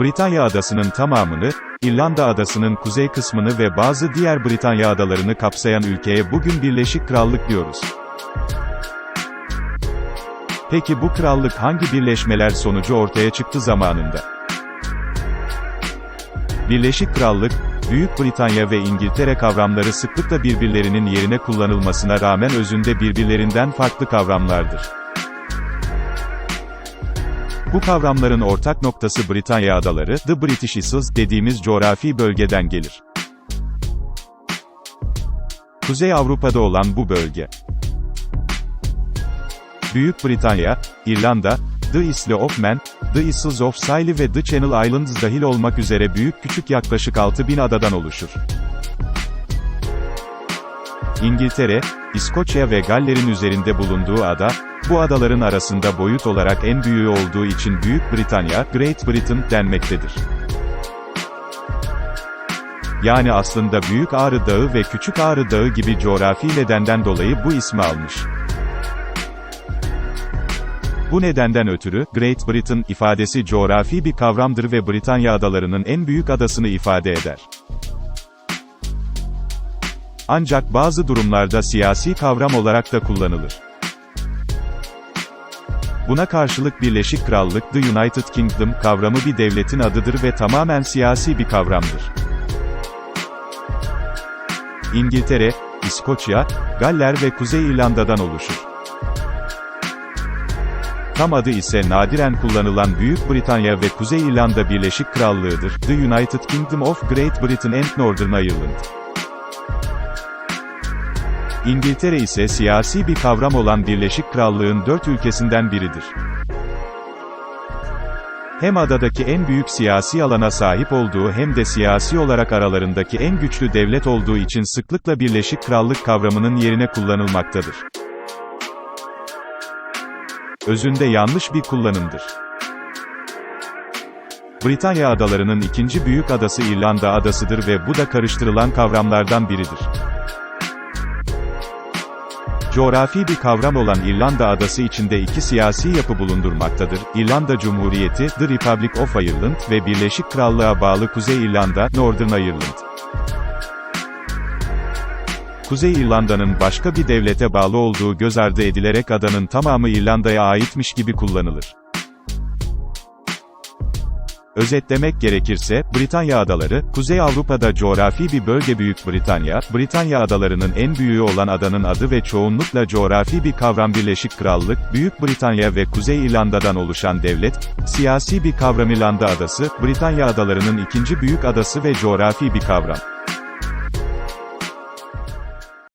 Britanya adasının tamamını, İrlanda adasının kuzey kısmını ve bazı diğer Britanya adalarını kapsayan ülkeye bugün Birleşik Krallık diyoruz. Peki bu krallık hangi birleşmeler sonucu ortaya çıktı zamanında? Birleşik Krallık, Büyük Britanya ve İngiltere kavramları sıklıkla birbirlerinin yerine kullanılmasına rağmen özünde birbirlerinden farklı kavramlardır. Bu kavramların ortak noktası Britanya Adaları, The British Isles dediğimiz coğrafi bölgeden gelir. Kuzey Avrupa'da olan bu bölge, Büyük Britanya, İrlanda, The Isle of Man, The Isles of Scilly ve The Channel Islands dahil olmak üzere büyük küçük yaklaşık 6000 adadan oluşur. İngiltere, İskoçya ve Galler'in üzerinde bulunduğu ada, bu adaların arasında boyut olarak en büyüğü olduğu için Büyük Britanya, Great Britain denmektedir. Yani aslında Büyük Ağrı Dağı ve Küçük Ağrı Dağı gibi coğrafi nedenden dolayı bu ismi almış. Bu nedenden ötürü, Great Britain ifadesi coğrafi bir kavramdır ve Britanya adalarının en büyük adasını ifade eder. Ancak bazı durumlarda siyasi kavram olarak da kullanılır. Buna karşılık Birleşik Krallık, The United Kingdom kavramı bir devletin adıdır ve tamamen siyasi bir kavramdır. İngiltere, İskoçya, Galler ve Kuzey İrlanda'dan oluşur. Tam adı ise nadiren kullanılan Büyük Britanya ve Kuzey İrlanda Birleşik Krallığı'dır. The United Kingdom of Great Britain and Northern Ireland. İngiltere ise siyasi bir kavram olan Birleşik Krallığın dört ülkesinden biridir. Hem adadaki en büyük siyasi alana sahip olduğu hem de siyasi olarak aralarındaki en güçlü devlet olduğu için sıklıkla Birleşik Krallık kavramının yerine kullanılmaktadır. Özünde yanlış bir kullanımdır. Britanya adalarının ikinci büyük adası İrlanda adasıdır ve bu da karıştırılan kavramlardan biridir. Coğrafi bir kavram olan İrlanda adası içinde iki siyasi yapı bulundurmaktadır. İrlanda Cumhuriyeti, The Republic of Ireland ve Birleşik Krallığa bağlı Kuzey İrlanda, Northern Ireland. Kuzey İrlanda'nın başka bir devlete bağlı olduğu göz ardı edilerek adanın tamamı İrlanda'ya aitmiş gibi kullanılır. Özetlemek gerekirse, Britanya Adaları, Kuzey Avrupa'da coğrafi bir bölge Büyük Britanya, Britanya Adalarının en büyüğü olan adanın adı ve çoğunlukla coğrafi bir kavram Birleşik Krallık, Büyük Britanya ve Kuzey İrlanda'dan oluşan devlet, siyasi bir kavram İrlanda Adası, Britanya Adalarının ikinci büyük adası ve coğrafi bir kavram.